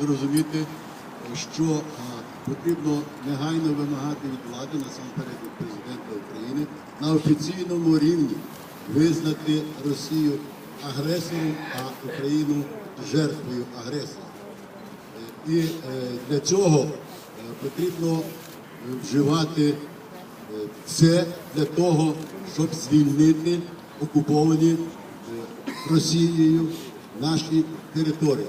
зрозуміти, що е, потрібно негайно вимагати від влади, насамперед від президента України, на офіційному рівні визнати Росію агресором, а Україну жертвою агресора. Е, І е, для цього потрібно вживати все для того, щоб звільнити окуповані Росією наші території.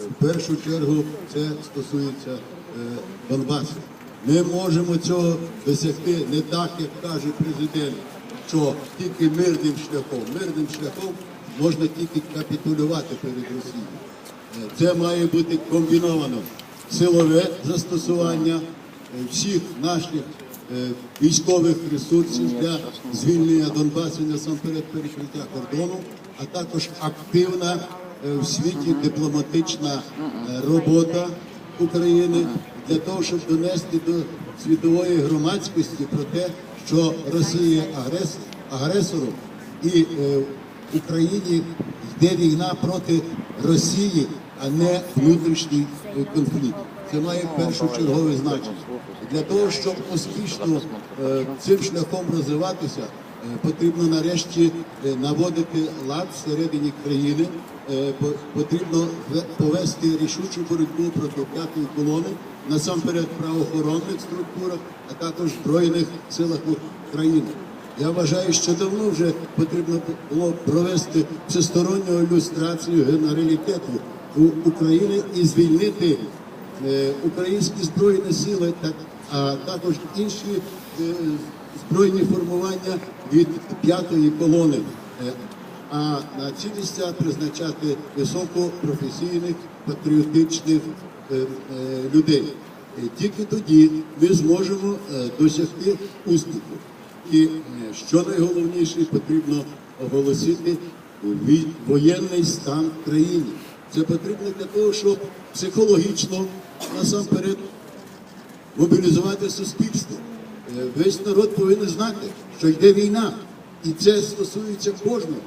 В першу чергу це стосується е, Донбасу. Ми можемо цього досягти не так, як каже президент, що тільки мирним шляхом. Мирним шляхом можна тільки капітулювати перед Росією. Е, Це має бути комбіновано силове застосування е, всіх наших військових ресурсів для звільнення Донбасу насамперед перекриття кордону, а також активна в світі дипломатична е, робота України для того, щоб донести до світової громадськості про те, що Росія агрес- агресором і е, в Україні йде війна проти Росії, а не внутрішній е, конфлікт. Це має першочергове значення. Для того, щоб успішно е, цим шляхом розвиватися, е, потрібно нарешті е, наводити лад всередині країни. Е, Потрібно повести рішучу боротьбу проти п'ятої колони, насамперед правоохоронних структурах, а також Збройних силах України. Я вважаю, що давно вже потрібно було провести всесторонню ілюстрацію генералітету України і звільнити е, українські збройні сили, так, а також інші е, збройні формування від п'ятої колони. Е, а на ці місця призначати високопрофесійних патріотичних е, людей. Тільки тоді ми зможемо досягти успіху. І що найголовніше, потрібно оголосити воєнний стан в країні. Це потрібно для того, щоб психологічно насамперед мобілізувати суспільство. Е, Весь народ повинен знати, що йде війна, і це стосується кожного.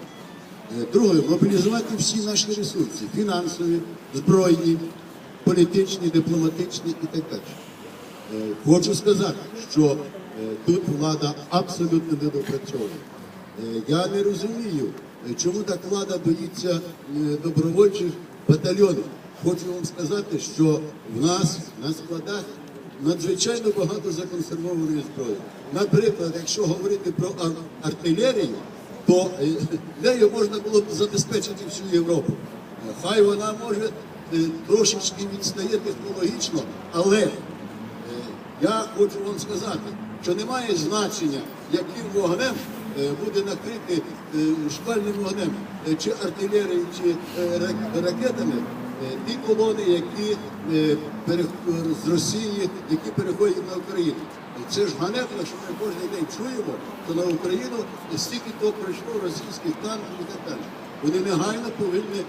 Е, Друге, мобілізувати всі наші ресурси фінансові, збройні, політичні, дипломатичні і так далі. Е, Хочу сказати, що тут влада абсолютно не Я не розумію, чому так влада боїться добровольчих батальйонів. Хочу вам сказати, що в нас на складах надзвичайно багато законсервованої зброї. Наприклад, якщо говорити про ар- артилерію, то е, нею можна було б забезпечити всю Європу. Хай вона може е, трошечки відстає технологічно, але е, я хочу вам сказати, що немає значення, яким вогнем буде накрити шквальним вогнем чи артилерією, чи ракетами ті колони, які е, з Росії, які переходять на Україну. Це ж ганебно, що ми кожен день чуємо, що на Україну стільки то пройшло російських танків і так далі. Вони негайно повинні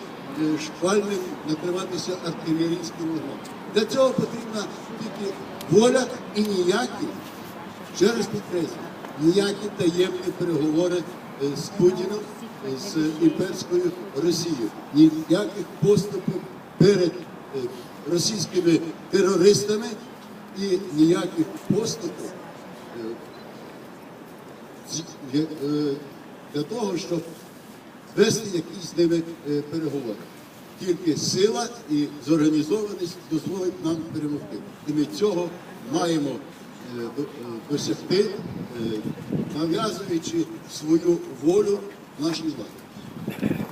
е, шквальним накриватися артилерійським вогнем. Для цього потрібна тільки воля і ніякі, ще раз підкреслю, ніякі таємні переговори е, з Путіним, е, з імперською Росією, ніяких поступів перед е, російськими терористами і ніяких поступів е, е, для того, щоб вести якісь з ними е, переговори. Тільки сила і зорганізованість дозволить нам перемогти. І ми цього маємо е, до- е, досягти, е, нав'язуючи свою волю нашій владі.